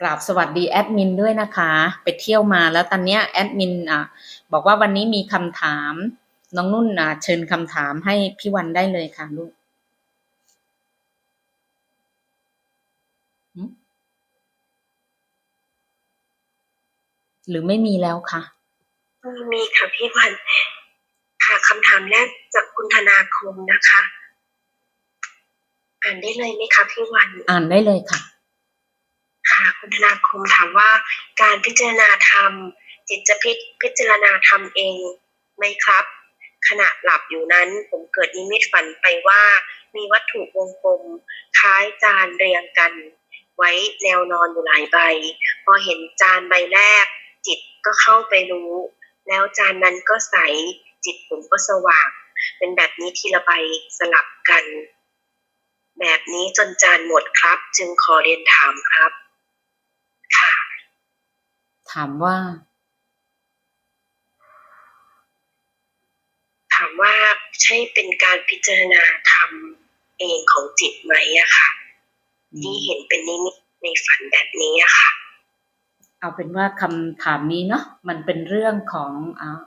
กราบสวัสดีแอดมินด้วยนะคะ ไปเที่ยวมาแล้วตอนเนี้ยแอดมินอะบอกว่าวันนี้มีคำถาม น้องนุ่นอะเชิญคำถามให้พี่วันได้เลยค่ะลูกหึหรือไม่มีแล้วคะมีค่ะพี่วัน ค่ะคำถามแรกจากคุณธนาคมนะคะ อ่านได้เลยไหมคะพี่วัน อ่านได้เลยค่ะค่ะคุณ ธนาคมถามว่าการพิจารณาธรรม จิตจะพิพจารณาธรรมเองไหมครับ ขณะหลับอยู่นั้นผมเกิดนิมิตฝันไปว่ามีวัตถุวงกลมคล้ายจานเรียงกัน ไว้แนวนอนอยู่หลายใบ พอเห็นจานใบแรก จิตก็เข้าไปรู้ แล้วจานนั้นก็ใสจิตผมก็สว่าง เป็นแบบนี้ทีละใบสลับกัน แบบนี้จนจานหมดครับ จึงขอเรียนถามครับ ถามว่า ถามว่าใช่เป็นการพิจารณาธรรมเองของจิตไหมอะค่ะ ที่เห็นเป็นนิมิตในฝันแบบนี้อะค่ะ เอาเป็นว่าคำถามนี้เนาะมันเป็นเรื่องของอ่า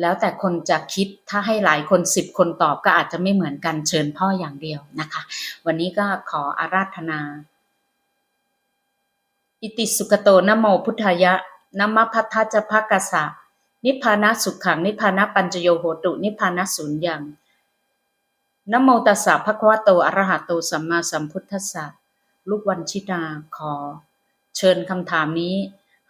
แล้วแต่คนจะคิดถ้าให้หลายคนสิบคนตอบก็อาจจะไม่เหมือนกันเชิญพ่ออย่างเดียวนะคะ วันนี้ก็ขออาราธนา อิติสุกโตนโมพุทธายะนะมะพัทธจะภกสะนิพพานะสุขขังนิพพานะปัญจโยโหตุ นิพพานะศูนย์ยังนโมตัสสะภะคะวะโตอะระหะโตสัมมาสัมพุทธัสสะลูกวันชิตาขอ เชิญคำถามนี้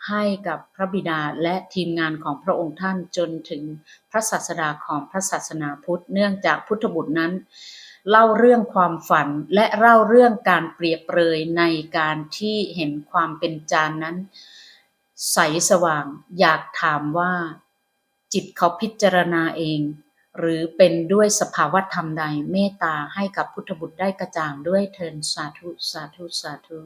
ให้กับพระบิดาและทีมงานของพระองค์ท่านจนถึงพระศาสดาของพระศาสนาพุทธ เนื่องจากพุทธบุตรนั้น เล่าเรื่องความฝัน และเล่าเรื่องการเปรียบเปรยในการที่เห็นความเป็นจานนั้น ใสสว่างอยากถามว่า จิตเขาพิจารณาเอง หรือเป็นด้วยสภาวะธรรมใดเมตตาให้กับพุทธบุตรได้กระจ่างด้วยเทินสาธุสาธุสาธุ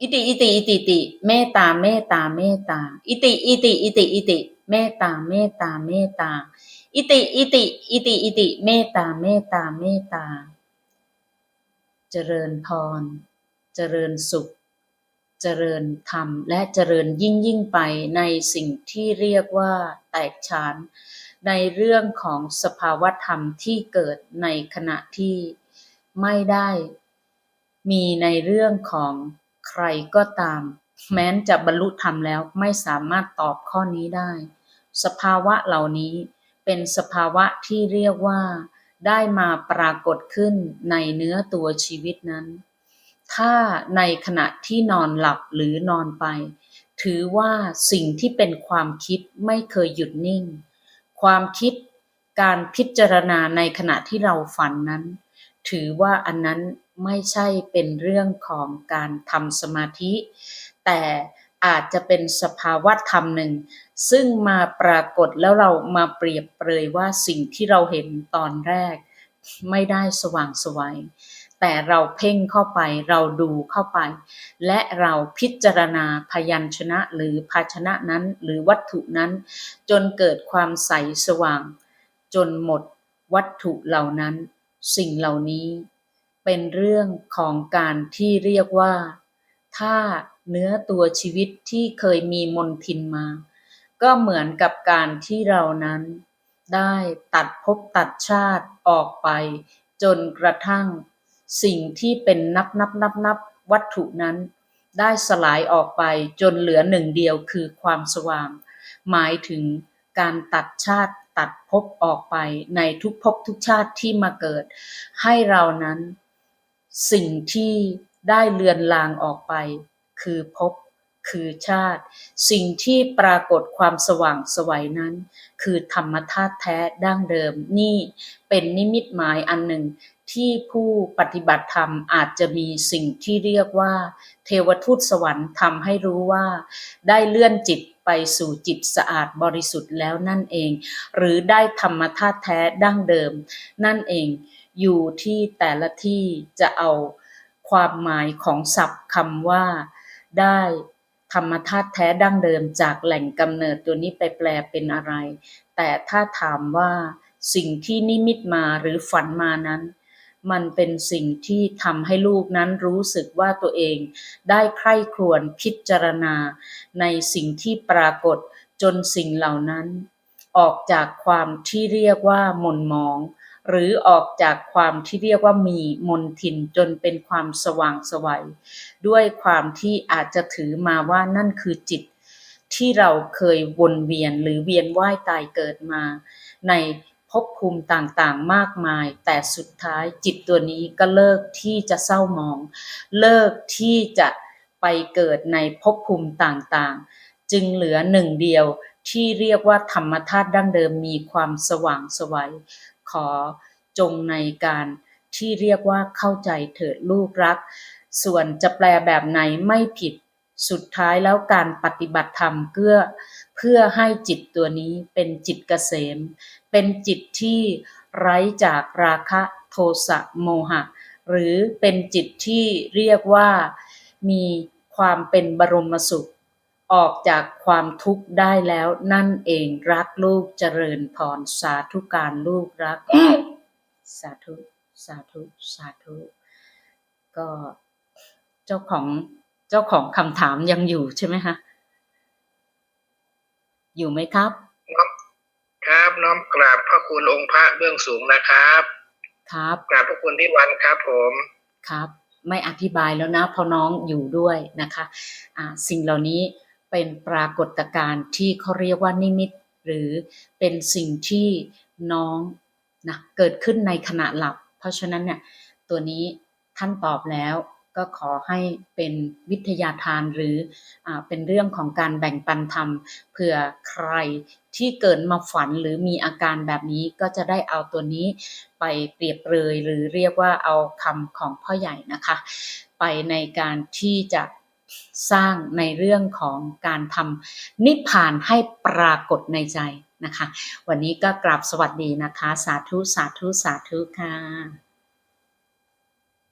อิติ อิติ อิติอิติ เมตตา เมตตา เมตตา อิติ อิติ อิติ อิติ เมตตาเมตตาเมตตา อิติอิติอิติอิติ เมตตาเมตตาเมตตา เจริญพร เจริญสุข เจริญธรรม และเจริญยิ่งยิ่งไปในสิ่งที่เรียกว่าแตกฉานในเรื่องของสภาวธรรมที่เกิดในขณะที่ไม่ได้มีในเรื่องของใครก็ตาม แม้นจะบรรลุธรรมแล้วไม่สามารถตอบข้อนี้ได้ สภาวะเหล่านี้เป็นสภาวะที่เรียกว่า ได้มาปรากฏขึ้นในเนื้อตัวชีวิตนั้น ถ้าในขณะที่นอนหลับหรือนอนไป ถือว่าสิ่งที่เป็นความคิดไม่เคยหยุดนิ่ง ความคิดการพิจารณาในขณะที่เราฝันนั้น ถือว่าอันนั้นไม่ใช่เป็นเรื่องของการทำสมาธิ แต่ อาจจะเป็นสภาวะธรรมหนึ่ง ซึ่งมาปรากฏแล้วเรามาเปรียบเปรยว่าสิ่งที่เราเห็นตอนแรก ไม่ได้สว่างไสวัยแต่เราเพ่งเข้าไปเราดูเข้าไป และเราพิจารณาพยัญชนะหรือภาชนะนั้นหรือวัตถุนั้น จนเกิดความใสสว่าง จนหมดวัตถุเหล่านั้น สิ่งเหล่านี้เป็นเรื่องของการที่เรียกว่า ถ้า เนื้อตัวชีวิตที่เคยมีมนทินมา ก็เหมือนกับการที่เรานั้น ได้ตัดภพตัดชาติออกไป จนกระทั่ง สิ่งที่เป็นนับนับนับนับวัตถุนั้น ได้สลายออกไปจนเหลือหนึ่งเดียวคือความสว่าง หมายถึงการตัดชาติตัดภพออกไปในทุกภพทุกชาติที่มาเกิด ให้เรานั้น สิ่งที่ได้เลือนลางออกไป คือภพคือชาติ สิ่งที่ปรากฏความสว่างสวัยนั้น คือธรรมธาตุแท้ดั้งเดิมนี่เป็นนิมิตหมายอันหนึ่งที่ผู้ปฏิบัติธรรมอาจจะมีสิ่งที่เรียกว่า เทวทูตสวรรค์ทำให้รู้ว่า ได้เลื่อนจิตไปสู่จิตสะอาดบริสุทธิ์แล้วนั่นเอง หรือได้ธรรมธาตุแท้ดั้งเดิม นั่นเองอยู่ที่แต่ละที่จะเอาความหมายของศัพท์คำว่า ได้ธรรมธาตุแท้ดั้งเดิมจากแหล่งกำเนิดตัวนี้ไปแปลเป็นอะไร แต่ถ้าถามว่าสิ่งที่นิมิตมาหรือฝันมานั้น มันเป็นสิ่งที่ทำให้ลูกนั้นรู้สึกว่าตัวเอง ได้ใคร่ครวญพิจารณา ในสิ่งที่ปรากฏจนสิ่งเหล่านั้น ออกจากความที่เรียกว่าหม่นหมอง หรือออกจากความที่เรียกว่ามีมนทินจนเป็นความสว่างสวัย ด้วยความที่อาจจะถือมาว่านั่นคือจิต ที่เราเคยวนเวียนหรือเวียนว่ายตายเกิดมา ในภพภูมิต่างๆมากมาย แต่สุดท้ายจิตตัวนี้ก็เลิกที่จะเศร้ามอง เลิกที่จะไปเกิดในภพภูมิต่างๆ จึงเหลือหนึ่งเดียว ที่เรียกว่าธรรมธาตุดั้งเดิมมีความสว่างสวัย ขอจงในการที่เรียกว่าเข้าใจเถิดลูกรัก ส่วนจะแปลแบบไหนไม่ผิดสุดท้ายแล้วการปฏิบัติธรรมเพื่อเพื่อให้จิตตัวนี้เป็นจิตเกษม เป็นจิตที่ไร้จากราคะโทสะโมหะ หรือเป็นจิตที่เรียกว่ามีความเป็นบรมสุข ออกจากความทุกข์ได้แล้วนั่นเองรักลูกเจริญพรสาธุการลูกรัก สาธุสาธุสาธุ ก็เจ้าของเจ้าของคำถามยังอยู่ใช่ไหมคะอยู่ไหมครับ ครับน้อมกราบพระคุณองค์พระเบื้องสูงนะครับ ครับกราบพระคุณที่วันครับผมครับ ไม่อธิบายแล้วนะเพราะน้องอยู่ด้วยนะคะ อ่า สิ่งเหล่านี้ เป็นปรากฏการณ์ที่เขาเรียกว่านิมิต หรือเป็นสิ่งที่น้องนะเกิดขึ้นในขณะหลับ เพราะฉะนั้นเนี่ยตัวนี้ท่านตอบแล้วก็ขอให้เป็นวิทยาทานหรืออาเป็นเรื่องของการแบ่งปันธรรมเผื่อใครที่เกิดมาฝันหรือมีอาการแบบนี้ก็จะได้เอาตัวนี้ไปเปรียบเปรยหรือเรียกว่าเอาคำของพ่อใหญ่นะคะ ไปในการที่จะ สร้างในเรื่องของการทำนิพพานให้ปรากฏในใจนะคะ วันนี้ก็กราบสวัสดีนะคะ สาธุ สาธุ สาธุค่ะ